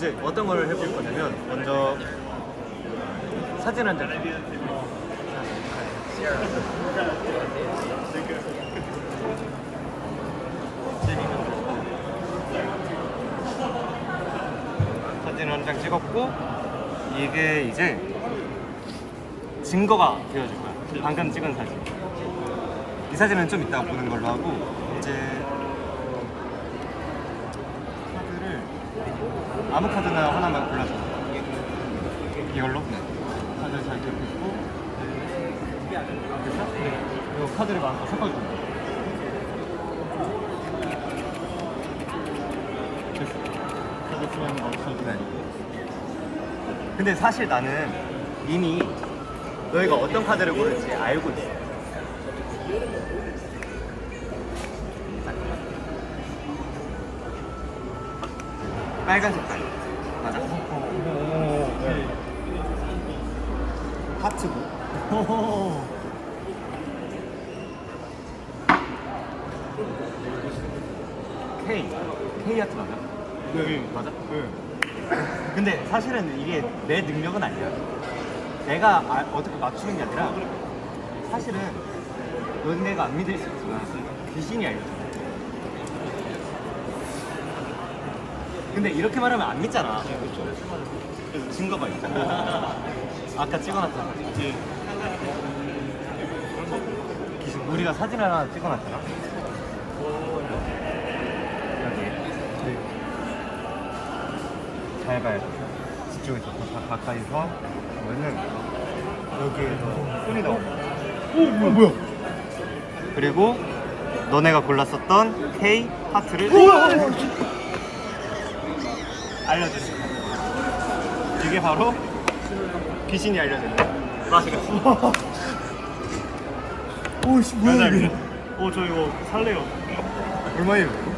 이제 어떤 걸 해볼 거냐면 먼저 사진 한 장. 사진 한 장 찍었고 이게 이제 증거가 되어줄 거야. 방금 찍은 사진. 이 사진은 좀 이따가 보는 걸로 하고 이제 카드를 아무 카드나 하나만 골라줘. 이걸로 카드 잘 겹고 됐어? 이 카드를 마음껏 섞어줘. 됐어. 카드 쓰면 멈춰도 돼. 근데 사실 나는 이미 너희가 어떤 카드를 고를지 알고 있어. 빨간 색깔. 맞아? 하트고. K. K 하트 맞아? 네. 맞아? 근데 사실은 이게 내 능력은 아니야. 내가 아- 어떻게 맞추는 게 아니라 사실은 너네가 안 믿을 수 있지만 귀신이 알려줘. 근데 이렇게 말하면 안 믿잖아. 그래서 증거가 있잖아. 아까 찍어놨잖아. 귀신. 우리가 사진 하나 찍어놨잖아. 여기. 잘 봐야 돼. 집중해서 더 가- 가까이서 보면은 여기에서 소리 나와. 오 뭐야 뭐야? 그리고 너네가 골랐었던 K 하트를 알려주는 거야. 이게 바로 귀신이 거야. 마시겠어. 오씨 뭐야 이게? 오, 저 이거 살래요. 얼마예요?